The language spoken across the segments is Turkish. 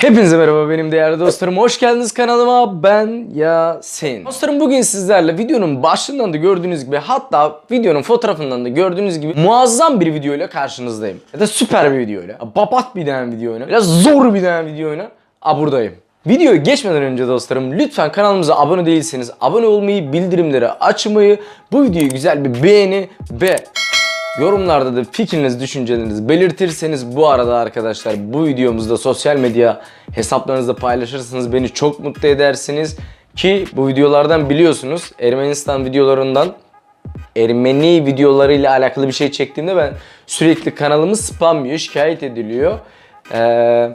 Hepinize merhaba benim değerli dostlarım. Hoş geldiniz kanalıma. Ben Yasin. Dostlarım bugün sizlerle videonun başlığından da gördüğünüz gibi hatta videonun fotoğrafından da gördüğünüz gibi muazzam bir videoyla karşınızdayım. Ya da süper bir videoyla. Babat bir tane videoyla. Biraz zor bir tane videoyla. A buradayım. Videoya geçmeden önce dostlarım lütfen kanalımıza abone değilseniz abone olmayı, bildirimleri açmayı, bu videoyu güzel bir beğeni ve Yorumlarda da fikriniz, düşüncelerinizi belirtirseniz bu arada arkadaşlar bu videomuzda sosyal medya hesaplarınızda paylaşırsanız beni çok mutlu edersiniz. Ki bu videolardan biliyorsunuz Ermenistan videolarından Ermeni videolarıyla alakalı bir şey çektiğimde ben sürekli kanalımız spamlıyor, şikayet ediliyor. Ee,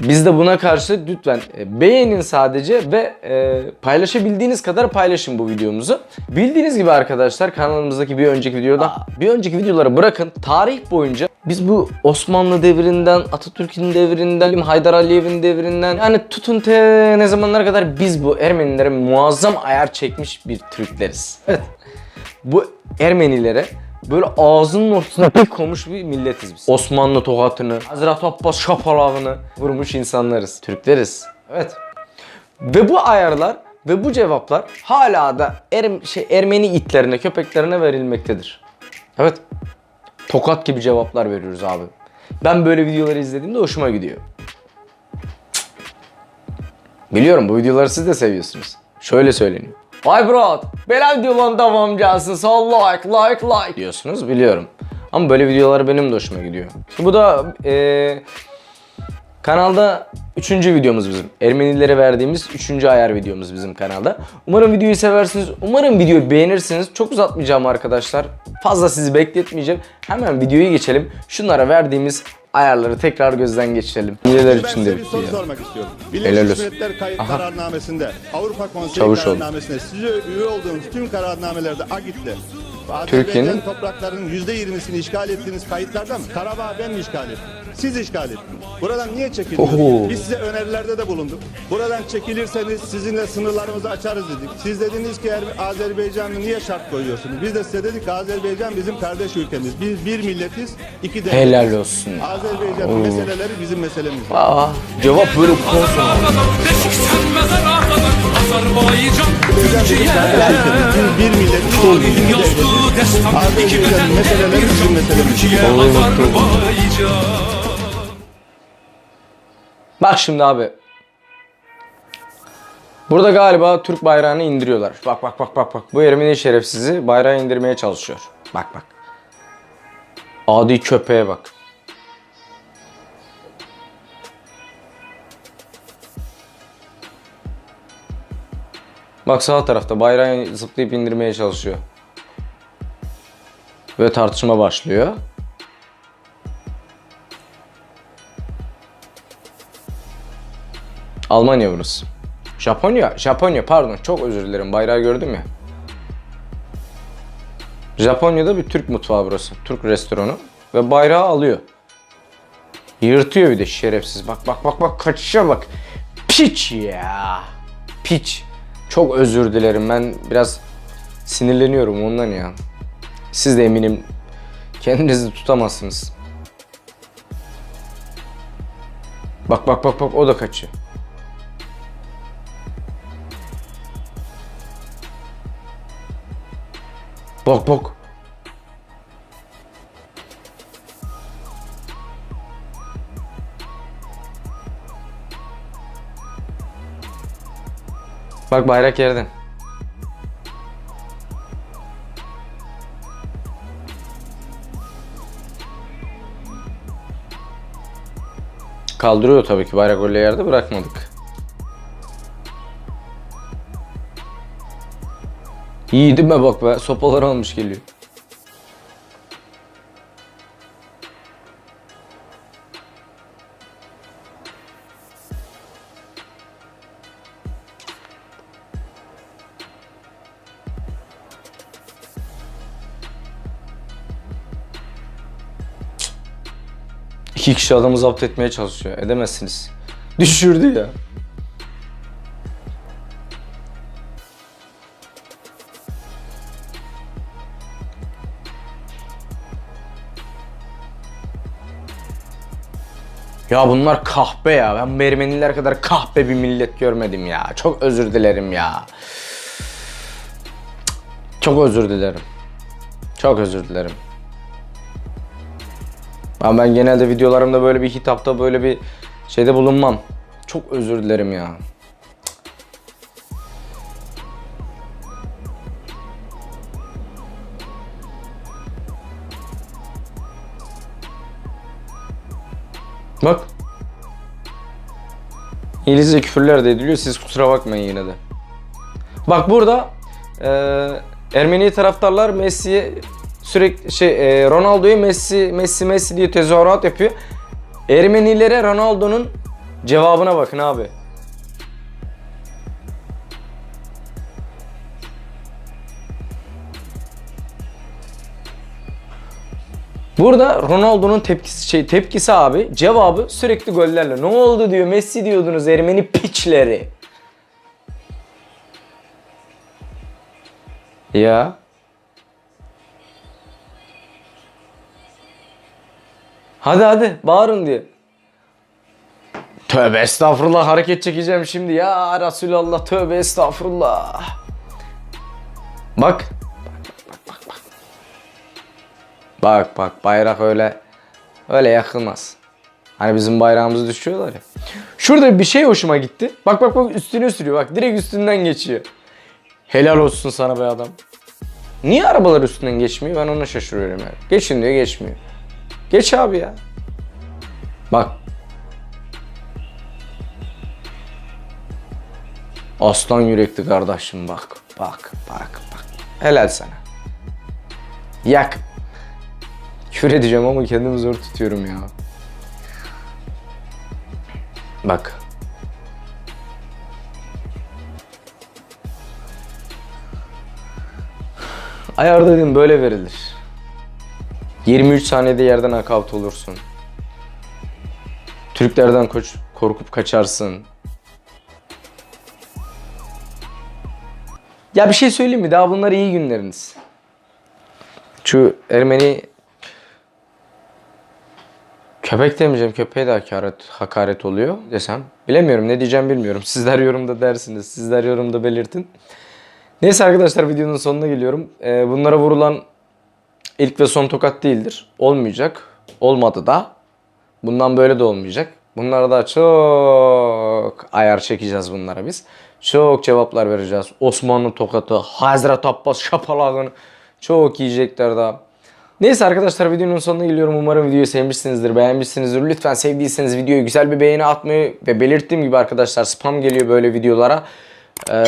biz de buna karşı lütfen e, beğenin sadece ve e, paylaşabildiğiniz kadar paylaşın bu videomuzu. Bildiğiniz gibi arkadaşlar kanalımızdaki bir önceki videoda bir önceki videoları bırakın. Tarih boyunca biz bu Osmanlı devrinden, Atatürk'ün devrinden, Haydar Aliyev'in devrinden yani tutun te ne zamanlara kadar biz bu Ermenilere muazzam ayar çekmiş bir Türkleriz. Evet. Bu Ermenilere böyle ağzının ortasına bir koymuş bir milletiz biz. Osmanlı tokatını, Hazreti Abbas şapalavını vurmuş insanlarız. Türkleriz. Evet. Ve bu ayarlar ve bu cevaplar hala da er, şey, Ermeni itlerine, köpeklerine verilmektedir. Evet. Tokat gibi cevaplar veriyoruz abi. Ben böyle videoları izlediğimde hoşuma gidiyor. Biliyorum bu videoları siz de seviyorsunuz. Şöyle söyleniyor. Vay bro, böyle videoların devamcısın. Sal like, like, like diyorsunuz biliyorum. Ama böyle videolar benim de hoşuma gidiyor. Bu da eee Kanalda üçüncü videomuz bizim. Ermenilere verdiğimiz üçüncü ayar videomuz bizim kanalda. Umarım videoyu seversiniz. Umarım videoyu beğenirsiniz. Çok uzatmayacağım arkadaşlar. Fazla sizi bekletmeyeceğim. Hemen videoyu geçelim. Şunlara verdiğimiz ayarları tekrar gözden geçirelim. Neler için de bir soru ya. sormak istiyorum. Helal Birleşmiş olsun. Milletler kayıt Aha. kararnamesinde, Avrupa Konseyi Çavuşoğlu. kararnamesinde size üye olduğunuz tüm kararnamelerde AGİT'te Türkiye'nin- topraklarının %20'sini işgal ettiğiniz kayıtlarda mı? Karabağ ben mi işgal ettim? Siz işgal ettiniz. Buradan niye? Oho. Biz size önerilerde de bulunduk. Buradan çekilirseniz sizinle sınırlarımızı açarız dedik. Siz dediniz ki "Er- Azerbaycan'ı niye şart koyuyorsunuz? Biz de size dedik ki Azerbaycan bizim kardeş ülkemiz. Biz bir milletiz, iki devletiz. Helal olsun. Azerbaycan'ın meseleleri bizim meselemiz. Aa, cevap böyle kadar Azerbaycan Türkiye bir Tarihin devletiz. yazdığı destan iki beden meseleleri bizim meselemiz. Türkiye Azerbaycan Bak şimdi abi. Burada galiba Türk bayrağını indiriyorlar. Bak bak bak bak bak. Bu Ermeni şerefsizi bayrağı indirmeye çalışıyor. Bak bak. Adi köpeğe bak. Bak sağ tarafta bayrağı zıplayıp indirmeye çalışıyor. Ve tartışma başlıyor. Almanya burası. Japonya, Japonya pardon çok özür dilerim bayrağı gördüm ya. Japonya'da bir Türk mutfağı burası. Türk restoranı. Ve bayrağı alıyor. Yırtıyor bir de şerefsiz. Bak bak bak bak kaçışa bak. Piç ya. Piç. Çok özür dilerim ben biraz sinirleniyorum ondan ya. Siz de eminim kendinizi tutamazsınız. Bak bak bak bak o da kaçıyor. Bak bak. Bak bayrak yerden. Kaldırıyor tabii ki bayrak öyle yerde bırakmadık. Yiğidime bak be sopalar almış geliyor. İki kişi adamı zapt etmeye çalışıyor. Edemezsiniz. Düşürdü ya. Ya bunlar kahpe ya. Ben bu Ermeniler kadar kahpe bir millet görmedim ya. Çok özür dilerim ya. Çok özür dilerim. Çok özür dilerim. Ama ben genelde videolarımda böyle bir hitapta böyle bir şeyde bulunmam. Çok özür dilerim ya. Bak. İngilizce küfürler de ediliyor. Siz kusura bakmayın yine de. Bak burada eee Ermeni taraftarlar Messi'ye sürekli şey eee, Ronaldo'ya Messi Messi Messi diye tezahürat yapıyor. Ermenilere Ronaldo'nun cevabına bakın abi. Burada Ronaldo'nun tepkisi şey tepkisi abi cevabı sürekli gollerle. Ne oldu diyor Messi diyordunuz Ermeni piçleri. Ya. Hadi hadi bağırın diye. Tövbe estağfurullah hareket çekeceğim şimdi ya Resulallah tövbe estağfurullah. Bak. Bak bak bayrak öyle öyle yakılmaz. Hani bizim bayrağımızı düşüyorlar ya. Şurada bir şey hoşuma gitti. Bak bak bak üstüne sürüyor. Bak direkt üstünden geçiyor. Helal olsun sana be adam. Niye arabalar üstünden geçmiyor? Ben ona şaşırıyorum yani. Geçin diyor geçmiyor. Geç abi ya. Bak. Aslan yürekli kardeşim bak. Bak bak bak. Helal sana. Yak. Küfür edeceğim ama kendimi zor tutuyorum ya. Bak. Ayar dedim böyle verilir. 23 saniyede yerden nakavt olursun. Türklerden koç, korkup kaçarsın. Ya bir şey söyleyeyim mi? Daha bunlar iyi günleriniz. Şu Ermeni Köpek demeyeceğim. Köpeğe de hakaret, hakaret oluyor desem. Bilemiyorum. Ne diyeceğim bilmiyorum. Sizler yorumda dersiniz. Sizler yorumda belirtin. Neyse arkadaşlar videonun sonuna geliyorum. Ee, bunlara vurulan ilk ve son tokat değildir. Olmayacak. Olmadı da. Bundan böyle de olmayacak. Bunlara da çok ayar çekeceğiz bunlara biz. Çok cevaplar vereceğiz. Osmanlı tokatı, Hazreti Abbas şapalağını çok yiyecekler daha. Neyse arkadaşlar videonun sonuna geliyorum. Umarım videoyu sevmişsinizdir, beğenmişsinizdir. Lütfen sevdiyseniz videoya güzel bir beğeni atmayı ve belirttiğim gibi arkadaşlar spam geliyor böyle videolara. Ee,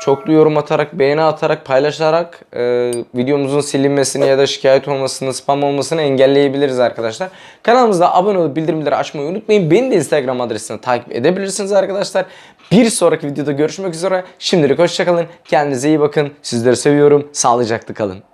çoklu yorum atarak, beğeni atarak, paylaşarak e, videomuzun silinmesini ya da şikayet olmasını, spam olmasını engelleyebiliriz arkadaşlar. Kanalımıza abone olup bildirimleri açmayı unutmayın. Beni de Instagram adresinden takip edebilirsiniz arkadaşlar. Bir sonraki videoda görüşmek üzere. Şimdilik hoşçakalın. Kendinize iyi bakın. Sizleri seviyorum. Sağlıcakla kalın.